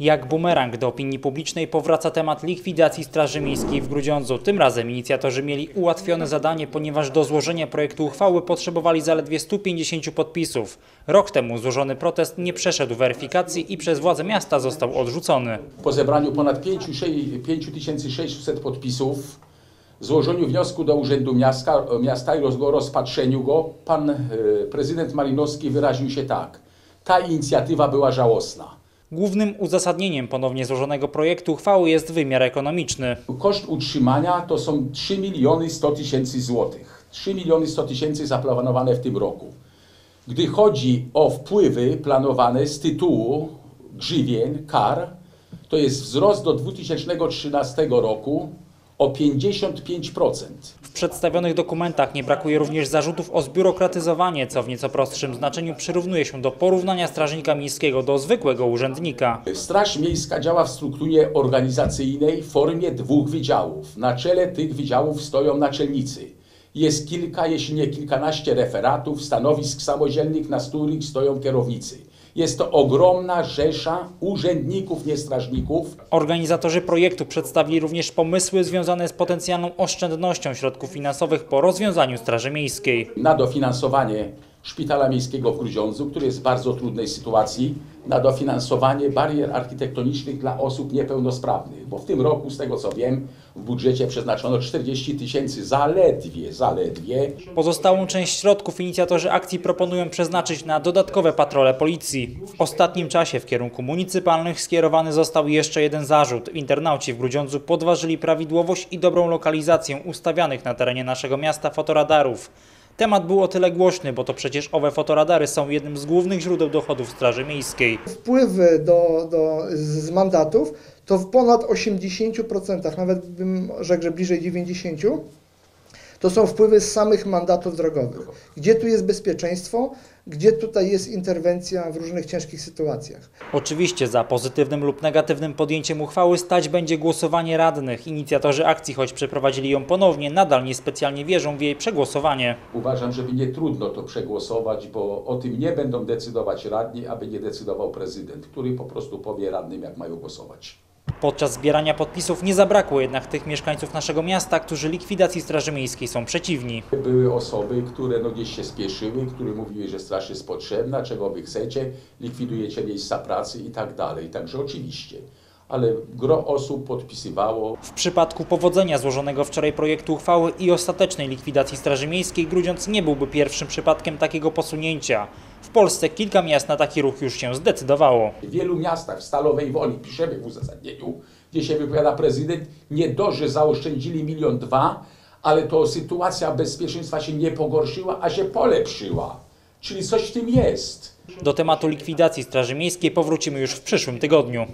Jak bumerang do opinii publicznej powraca temat likwidacji Straży Miejskiej w Grudziądzu. Tym razem inicjatorzy mieli ułatwione zadanie, ponieważ do złożenia projektu uchwały potrzebowali zaledwie 150 podpisów. Rok temu złożony protest nie przeszedł weryfikacji i przez władze miasta został odrzucony. Po zebraniu ponad 5 szej- 5600 podpisów, złożeniu wniosku do Urzędu Miasta, miasta i roz- rozpatrzeniu go, pan e, prezydent Malinowski wyraził się tak. Ta inicjatywa była żałosna. Głównym uzasadnieniem ponownie złożonego projektu uchwały jest wymiar ekonomiczny. Koszt utrzymania to są 3 miliony 100 tysięcy złotych. 3 miliony 100 tysięcy zaplanowane w tym roku. Gdy chodzi o wpływy planowane z tytułu grzywien, kar, to jest wzrost do 2013 roku o 55%. W przedstawionych dokumentach nie brakuje również zarzutów o zbiurokratyzowanie, co w nieco prostszym znaczeniu przyrównuje się do porównania strażnika miejskiego do zwykłego urzędnika. Straż Miejska działa w strukturze organizacyjnej w formie dwóch wydziałów. Na czele tych wydziałów stoją naczelnicy. Jest kilka, jeśli nie kilkanaście referatów, stanowisk samodzielnych, na których stoją kierownicy. Jest to ogromna rzesza urzędników, nie strażników, Organizatorzy projektu przedstawili również pomysły związane z potencjalną oszczędnością środków finansowych po rozwiązaniu Straży Miejskiej. na dofinansowanie Szpitala Miejskiego w Grudziądzu, który jest w bardzo trudnej sytuacji, na dofinansowanie barier architektonicznych dla osób niepełnosprawnych, bo w tym roku, z tego co wiem, w budżecie przeznaczono 40 tysięcy zaledwie, zaledwie Pozostałą część środków inicjatorzy akcji proponują przeznaczyć na dodatkowe patrole policji. W ostatnim czasie w kierunku municypalnych skierowany został jeszcze jeden zarzut. Internauci w Grudziądzu podważyli prawidłowość i dobrą lokalizację ustawianych na terenie naszego miasta fotoradarów. Temat był o tyle głośny, bo to przecież owe fotoradary są jednym z głównych źródeł dochodów Straży Miejskiej. wpływy do, do, z mandatów to w ponad 80%, nawet bym rzekł, że bliżej 90%, to są wpływy z samych mandatów drogowych. Gdzie tu jest bezpieczeństwo, gdzie tutaj jest interwencja w różnych ciężkich sytuacjach. Oczywiście za pozytywnym lub negatywnym podjęciem uchwały stać będzie głosowanie radnych. Inicjatorzy akcji, choć przeprowadzili ją ponownie, nadal niespecjalnie wierzą w jej przegłosowanie. uważam, żeby nie trudno to przegłosować, bo o tym nie będą decydować radni, aby nie decydował prezydent, który po prostu powie radnym, jak mają głosować. Podczas zbierania podpisów nie zabrakło jednak tych mieszkańców naszego miasta, którzy likwidacji Straży Miejskiej są przeciwni. Były osoby, które no gdzieś się spieszyły, które mówiły, że straż jest potrzebna, czego wy chcecie, likwidujecie miejsca pracy i tak dalej. Także oczywiście. Ale gro osób podpisywało. W przypadku powodzenia złożonego wczoraj projektu uchwały i ostatecznej likwidacji Straży Miejskiej Grudziądz nie byłby pierwszym przypadkiem takiego posunięcia. W Polsce kilka miast na taki ruch już się zdecydowało. W wielu miastach w Stalowej Woli, piszemy w uzasadnieniu, gdzie się wypowiada prezydent, nie dość, że zaoszczędzili milion dwa, ale to sytuacja bezpieczeństwa się nie pogorszyła, a się polepszyła. Czyli coś w tym jest. Do tematu likwidacji Straży Miejskiej powrócimy już w przyszłym tygodniu.